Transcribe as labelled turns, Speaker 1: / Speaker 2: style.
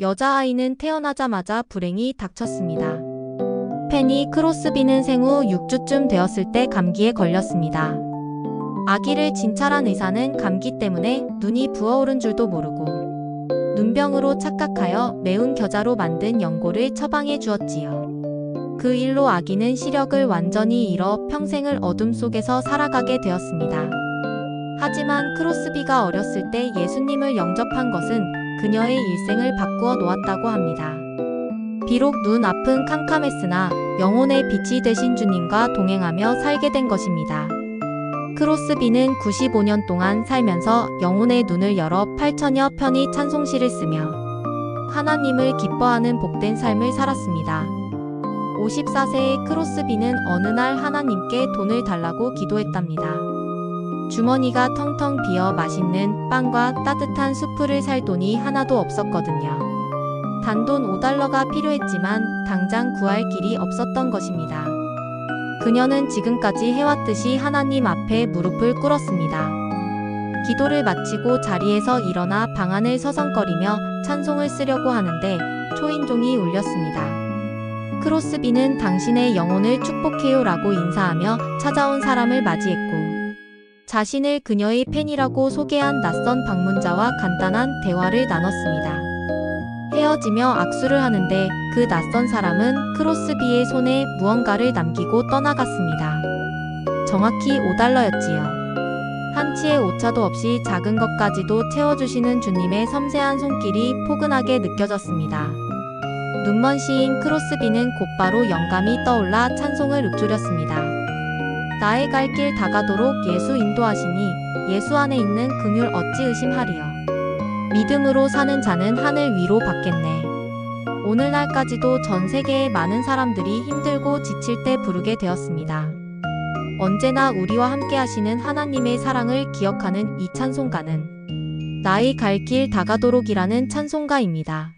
Speaker 1: 여자아이는 태어나자마자 불행이 닥쳤습니다. 펜이 크로스비는 생후 6주쯤 되었을 때 감기에 걸렸습니다. 아기를 진찰한 의사는 감기 때문에 눈이 부어오른 줄도 모르고 눈병으로 착각하여 매운 겨자로 만든 연고를 처방해 주었지요. 그 일로 아기는 시력을 완전히 잃어 평생을 어둠 속에서 살아가게 되었습니다. 하지만 크로스비가 어렸을 때 예수님을 영접한 것은 그녀의 일생을 바꾸어 놓았다고 합니다. 비록 눈 앞은 캄캄했으나 영혼의 빛이 되신 주님과 동행하며 살게 된 것입니다. 크로스비는 95년 동안 살면서 영혼의 눈을 열어 8천여 편의 찬송시를 쓰며 하나님을 기뻐하는 복된 삶을 살았습니다. 54세의 크로스비는 어느 날 하나님께 돈을 달라고 기도했답니다. 주머니가 텅텅 비어 맛있는 빵과 따뜻한 수프를 살 돈이 하나도 없었거든요. 단돈 5달러가 필요했지만 당장 구할 길이 없었던 것입니다. 그녀는 지금까지 해왔듯이 하나님 앞에 무릎을 꿇었습니다. 기도를 마치고 자리에서 일어나 방안을 서성거리며 찬송을 쓰려고 하는데 초인종이 울렸습니다. 크로스비는 당신의 영혼을 축복해요 라고 인사하며 찾아온 사람을 맞이했고 자신을 그녀의 팬이라고 소개한 낯선 방문자와 간단한 대화를 나눴습니다. 헤어지며 악수를 하는데 그 낯선 사람은 크로스비의 손에 무언가를 남기고 떠나갔습니다. 정확히 5달러였지요. 한치의 오차도 없이 작은 것까지도 채워주시는 주님의 섬세한 손길이 포근하게 느껴졌습니다. 눈먼 시인 크로스비는 곧바로 영감이 떠올라 찬송을 읊조렸습니다. 나의 갈 길 다가도록 예수 인도하시니 예수 안에 있는 긍휼 어찌 의심하리요. 믿음으로 사는 자는 하늘 위로 받겠네. 오늘날까지도 전 세계의 많은 사람들이 힘들고 지칠 때 부르게 되었습니다. 언제나 우리와 함께 하시는 하나님의 사랑을 기억하는 이 찬송가는 나의 갈 길 다가도록이라는 찬송가입니다.